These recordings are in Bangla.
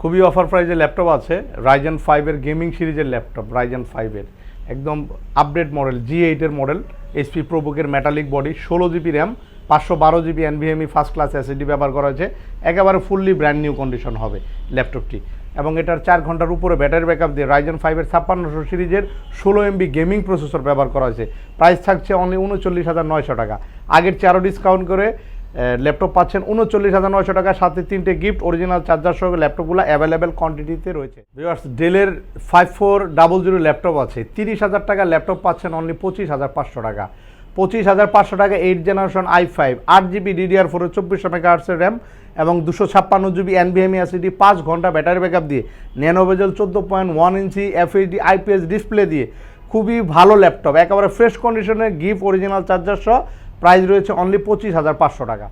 খুবই অফার প্রাইজের ল্যাপটপ আছে। রাইজেন ফাইভের গেমিং সিরিজের ল্যাপটপ রাইজেন ফাইভের একদম আপডেট মডেল জি এইটের মডেল এসপি প্রোবুকের মেটালিক বডি ষোলো জিবি র্যাম পাঁচশো বারো GB NVMe first class SSD ব্যবহার করা হয়েছে। একেবারে ফুললি ব্র্যান্ড নিউ কন্ডিশন হবে ল্যাপটপটি এবং এটার চার ঘণ্টার উপরে ব্যাটারি ব্যাকআপ দিয়ে রাইজেন ফাইভের ছাপ্পান্নশো সিরিজের ষোলো এমবি গেমিং প্রসেসর ব্যবহার করা হয়েছে। প্রাইস থাকছে অনলি উনচল্লিশ হাজার নয়শো টাকা। আগের চেয়ে ডিসকাউন্ট করে ল্যাপটপ পাচ্ছেন উনচল্লিশ হাজার নয়শো টাকা, সাথে তিনটে গিফট অরিজিনাল চার্জার সহ ল্যাপটপগুলো অ্যাভেলেবেল কোয়ান্টিটিতে রয়েছে। ভিউয়ার্স ডেলের five four double zero laptop আছে, তিরিশ হাজার টাকা ল্যাপটপ পাচ্ছেন অনলি পঁচিশ হাজার পাঁচশো টাকা। পঁচিশ হাজার পাঁচশো টাকা এইট জেনারেশন আই ফাইভ আট জিবি ডিডিআর ফোরের চব্বিশশো আর্টসের র্যাম এবং দুশো ছাপ্পান্ন জিবি এনভিএমই অ্যাসিডি পাঁচ ঘণ্টা ব্যাটারি ব্যাকআপ দিয়ে ন্যানোভেজেল চোদ্দ point one inch FHD IPS display দিয়ে, খুবই ভালো ল্যাপটপ একেবারে ফ্রেশ কন্ডিশনে গিফট অরিজিনাল চার্জার সহ প্রাইস রয়েছে অনলি পঁচিশ হাজার পাঁচশো টাকা।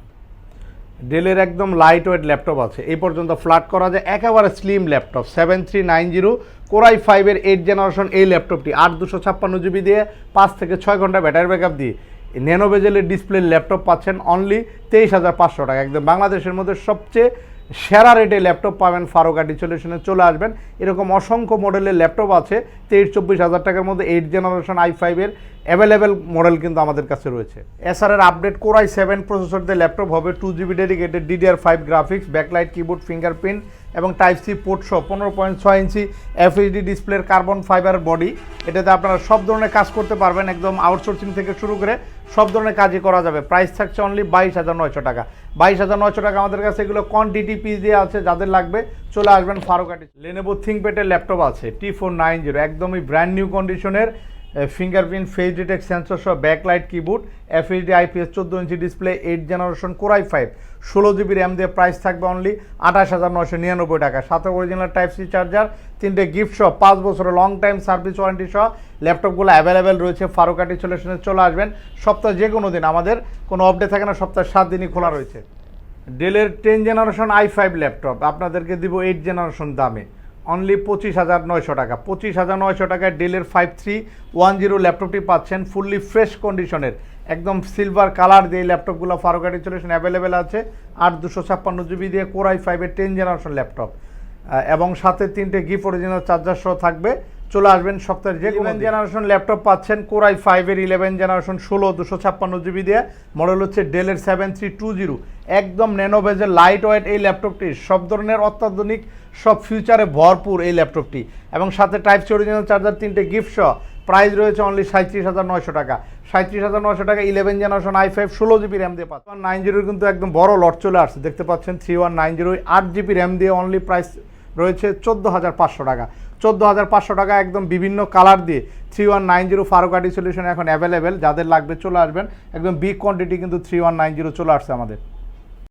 ডেলের একদম লাইট ওয়েট ল্যাপটপ আছে। এই পর্যন্ত ফ্ল্যাট করা যায়, একেবারে slim laptop seven three nine zero core i ফাইভের এইট জেনারেশন এই ল্যাপটপটি আট দুশো ছাপ্পান্ন জিবি দিয়ে পাঁচ থেকে ছয় ঘণ্টা ব্যাটারি ব্যাকআপ দিয়ে। ন্যানো বেজেলের ডিসপ্লে ল্যাপটপ পাচ্ছেন অনলি তেইশ হাজার পাঁচশো টাকা। একদম বাংলাদেশের মধ্যে সবচেয়ে সেরা রেটে ল্যাপটপ পাবেন ফারুকাটি সলিউশনে চলে আসবেন। এরকম অসংখ্য মডেলের ল্যাপটপ আছে, তেইশ চব্বিশ হাজার টাকার মধ্যে এইট জেনারেশন আই ফাইভের অ্যাভেলেবেল মডেল কিন্তু আমাদের কাছে রয়েছে। এসআরের update core i seven processor দিয়ে ল্যাপটপ হবে two GB dedicated DDR five graphics backlight keyboard fingerprint এবং টাইপ সি পোর্ট সহ পনেরো পয়েন্ট ছয় ইঞ্চি এফএইচডি ডিসপ্লের কার্বন ফাইবার বডি এটাতে আপনারা সব ধরনের কাজ করতে পারবেন, একদম আউটসোর্সিং থেকে শুরু করে সব ধরনের কাজই করা যাবে। প্রাইস থাকছে অনলি বাইশ হাজার নয়শো টাকা। বাইশ হাজার নয়শো টাকা আমাদের কাছে এগুলো কোয়ান্টিটি পিস দিয়ে আছে, যাদের লাগবে চলে আসবেন ফারুকাটি। লেনেবো থিঙ্কপ্যাডের ল্যাপটপ আছে টি ফোর নাইন জিরো একদমই ব্র্যান্ড নিউ কন্ডিশনের ফিঙ্গারপ্রিন্ট ফেস ডিটেক্ট সেন্সর সহ ব্যাকলাইট কিবোর্ড এফএইচডি আইপিএস চোদ্দ ইঞ্চি display eight generation core i five ষোলো জিবি র্যাম দিয়ে প্রাইস থাকবে অনলি আঠাশ হাজার নশো নিরানব্বই টাকা। সাথে অরিজিনাল টাইপ সি চার্জার তিনটে গিফট সহ পাঁচ বছরের লং টাইম সার্ভিস ওয়ারেন্টি সহ ল্যাপটপগুলো অ্যাভেলেবেল রয়েছে। ফারুকাটি সলিউশনে চলে আসবেন। সপ্তাহে যে কোনো দিন আমাদের কোনো অপডে থাকে না, সপ্তাহে সাত দিনই খোলা রয়েছে। ডেলের ten generation i five laptop আপনাদেরকে দিব এইট জেনারেশন দামে। অনলি পঁচিশ হাজার নয়শো টাকা। পঁচিশ হাজার নয়শো টাকায় ডেলের ফাইভ থ্রি ওয়ান জিরো ল্যাপটপটি পাচ্ছেন ফুললি ফ্রেশ কন্ডিশনের একদম সিলভার কালার দিয়ে এই ল্যাপটপগুলো ফারুকাটি সলিউশন অ্যাভেলেবেল আছে। আর দুশো ছাপ্পান্ন জিবি দিয়ে কোরাই ফাইভের টেন জেনারেশন ল্যাপটপ এবং সাথে তিনটে গিফট অরিজিনাল চার্জার সহ থাকবে। চলে আসবেন সপ্তাহের যে কোনো জেনারেশন ল্যাপটপ পাচ্ছেন কোরাই ফাইভের ইলেভেন জেনারেশন ষোলো দুশো ছাপ্পান্ন জিবি দিয়ে। মডেল হচ্ছে ডেলের সেভেন থ্রি টু জিরো একদম ন্যানোভেজের লাইট ওয়েট এই ল্যাপটপটি সব ধরনের অত্যাধুনিক সব ফিউচারে ভরপুর এই ল্যাপটপটি। এবং সাথে টাইপ সি অরিজিনাল চার্জার তিনটে গিফট সহ প্রাইস রয়েছে অনলি সাঁত্রিশ হাজার নয়শো টাকা। সাঁত্রিশ হাজার নয়শো টাকা ইলেভেন জেনারেশন আই ফাইভ ষোলো জিবি র্যাম দিয়ে পাচ্ছেন নাইন জিরোর কিন্তু একদম বড় লট চলে আসছে। দেখতে পাচ্ছেন থ্রি ওয়ান নাইন জিরো আট জিবি র্যাম দিয়ে অনলি প্রাইস রয়েছে চোদ্দ হাজার পাঁচশো টাকা। চোদ্দ হাজার পাঁচশো টাকা একদম বিভিন্ন কালার দিয়ে থ্রি ওয়ান নাইন জিরো ফারুকাটি সলিউশন এখন অ্যাভেলেবেল যাদের লাগবে চলে আসবেন। একদম বিগ কোয়ান্টিটি কিন্তু থ্রি ওয়ান নাইন জিরো চলে আসছে আমাদের।